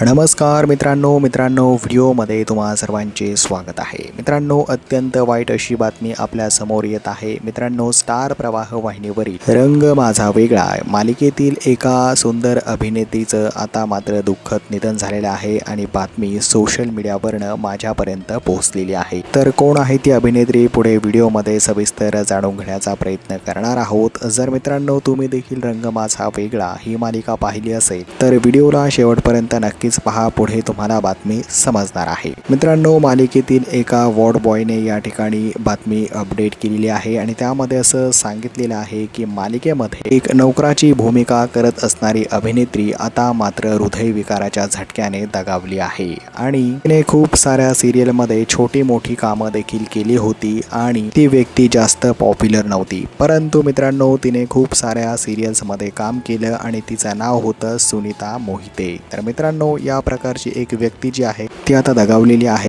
नमस्कार मित्रांनो मित्रांनो व्हिडिओमध्ये तुम्हा सर्वांचे स्वागत आहे. मित्रांनो अत्यंत वाईट अशी बातमी आपल्यासमोर येत आहे. मित्रांनो स्टार प्रवाह वाहिनीवरील रंग माझा वेगळा मालिकेतील एका सुंदर अभिनेत्रीचं आता मात्र दुःखद निधन झालेलं आहे आणि बातमी सोशल मीडियावरनं माझ्यापर्यंत पोहोचलेली आहे. तर कोण आहे ती अभिनेत्री? पुढे व्हिडिओमध्ये सविस्तर जाणून घेण्याचा प्रयत्न करणार आहोत. जर मित्रांनो तुम्ही देखील रंग माझा वेगळा ही मालिका पाहिली असेल तर व्हिडिओला शेवटपर्यंत नक्की नक्कीच पहा पुढे तुम्हाला बातमी समजणार आहे. मित्रांनो मालिकेतील एका वॉर्ड बॉयने या ठिकाणी बातमी अपडेट केलेली आहे आणि त्यामध्ये असं सांगितलेलं आहे की मालिकेमध्ये एक नोकराची भूमिका करत असणारी अभिनेत्री आता मात्र हृदयविकाराच्या झटक्याने दगावली आहे. आणि तिने खूप साऱ्या सिरियलमध्ये छोटी मोठी कामं देखील केली होती आणि ती व्यक्ती जास्त पॉप्युलर नव्हती. परंतु मित्रांनो तिने खूप साऱ्या सिरियल्समध्ये काम केलं आणि तिचं नाव होतं सुनीता मोहिते. तर मित्रांनो या प्रकारची एक व्यक्ती जी आहे ती आता दगावलेली आहे.